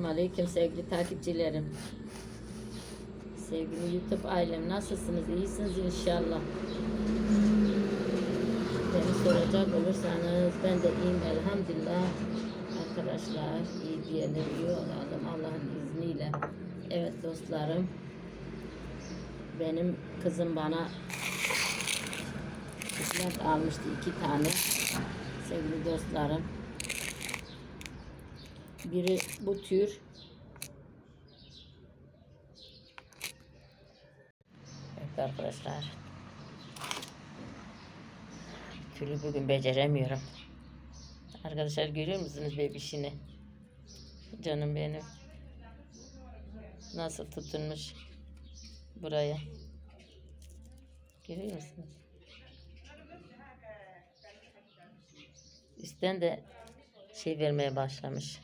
Selamun Aleyküm sevgili takipçilerim. Sevgili YouTube ailem nasılsınız? İyisiniz inşallah. Beni soracak olursanız ben de iyiyim elhamdülillah. Arkadaşlar iyi diyelim iyi olalım Allah'ın izniyle. Evet dostlarım. Benim kızım bana kısmet almıştı iki tane. Sevgili dostlarım. Biri bu tür. Evet arkadaşlar. Türlü bugün beceremiyorum. Arkadaşlar görüyor musunuz bebişini? Canım benim. Nasıl tutunmuş buraya. Görüyor musunuz? Üstten de şey vermeye başlamış.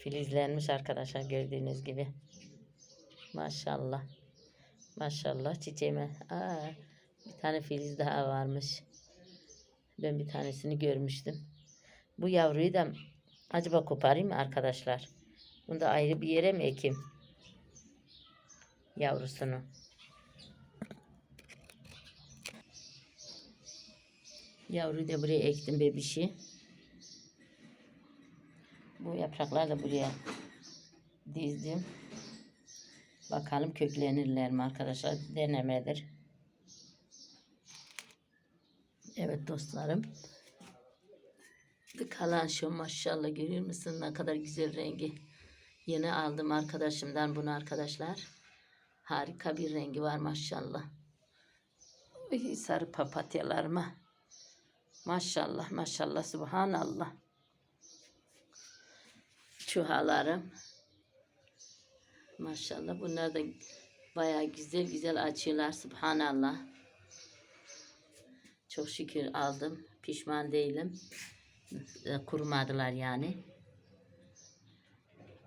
Filizlenmiş arkadaşlar gördüğünüz gibi. Maşallah. Maşallah çiçeğime. Aa, bir tane filiz daha varmış. Ben bir tanesini görmüştüm. Bu yavruyu da acaba koparayım mı arkadaşlar? Bunu da ayrı bir yere mi ekeyim? Yavrusunu. Yavruyu da buraya ektim bebişi. Bu yaprakları da buraya dizdim. Bakalım köklenirler mi arkadaşlar? Denemedir. Evet dostlarım. Kalan şu maşallah görüyor musun ne kadar güzel rengi. Yeni aldım arkadaşımdan bunu arkadaşlar. Harika bir rengi var maşallah. Sarı papatyalarıma. Maşallah maşallah subhanallah. Çuhalarım. Maşallah bunlar da bayağı güzel güzel açıyorlar subhanallah. Çok şükür aldım. Pişman değilim. E, Kurumadılar yani.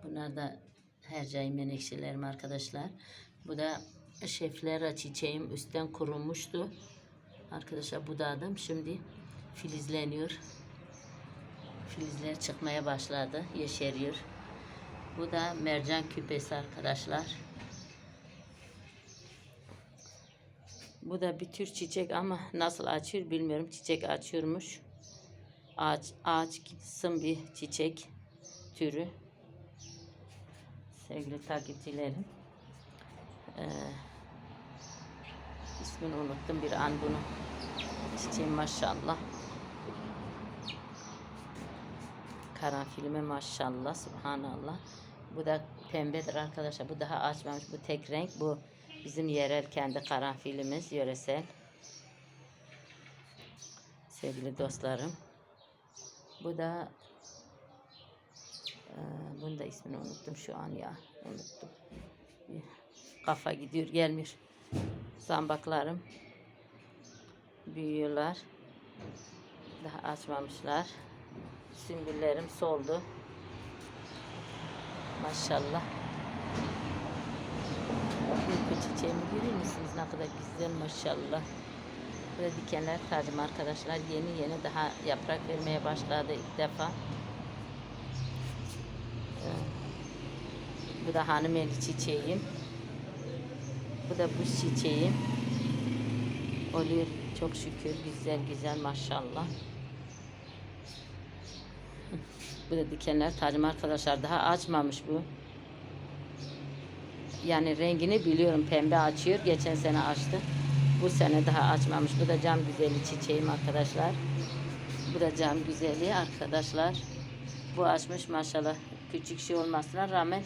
Bunlar da hercai menekşelerim arkadaşlar. Bu da şeflera çiçeğim üstten kurumuştu. Arkadaşlar budadım. Şimdi filizleniyor. Filizler çıkmaya başladı. Yeşeriyor. Bu da mercan küpesi arkadaşlar. Bu da bir tür çiçek ama nasıl açıyor bilmiyorum. Çiçek açıyormuş. Ağaç, ağaç gitsin bir çiçek türü. Sevgili takipçilerim. Ee, ismini unuttum bir an bunu. Çiçeğim maşallah. Karanfilime maşallah. Subhanallah. Bu da pembedir arkadaşlar. Bu daha açmamış. Bu tek renk. Bu bizim yerel kendi karanfilimiz. Yöresel. Sevgili dostlarım. Bu da e, bunun da ismini unuttum şu an ya. Unuttum. Kafa gidiyor gelmiyor. Zambaklarım büyüyorlar. Daha açmamışlar. Sümbüllerim soldu. Maşallah. Bu çiçeğimi görüyor musunuz? Ne kadar güzel maşallah. Böyle dikenler tacım arkadaşlar. Yeni yeni daha yaprak vermeye başladı ilk defa. Bu da hanım eli çiçeğim. Bu da buz çiçeğim. Oluyor çok şükür güzel güzel maşallah. Bu da dikenler tacım arkadaşlar. Daha açmamış bu. Yani rengini biliyorum. Pembe açıyor. Geçen sene açtı. Bu sene daha açmamış. Bu da cam güzeli çiçeğim arkadaşlar. Bu da cam güzeli arkadaşlar. Bu açmış maşallah. Küçük şey olmasına rağmen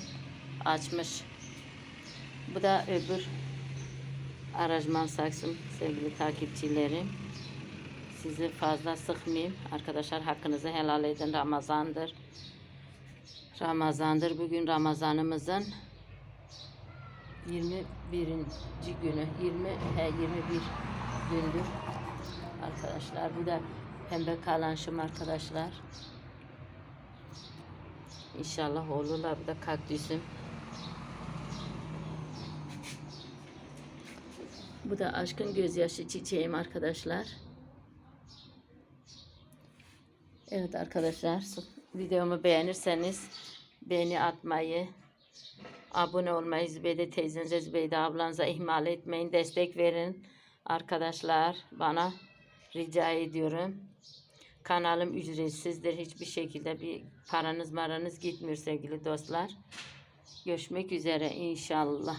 açmış. Bu da öbür aranjman saksım sevgili takipçilerim. Sizi fazla sıkmayayım. Arkadaşlar hakkınızı helal edin. Ramazandır. Ramazandır. Bugün Ramazanımızın 21. günü. 20 he 21 gündür. Arkadaşlar bu da pembe kalanşım arkadaşlar. İnşallah olurlar. Bu da kaktüsüm. Bu da aşkın gözyaşı çiçeğim arkadaşlar. Evet arkadaşlar Videomu beğenirseniz beğeni atmayı, abone olmayı Zübeyde teyzenize, Zübeyde ablanıza ihmal etmeyin. Destek verin arkadaşlar bana rica ediyorum. Kanalım ücretsizdir. Hiçbir şekilde bir paranız maranız gitmiyor sevgili dostlar. Görüşmek üzere inşallah.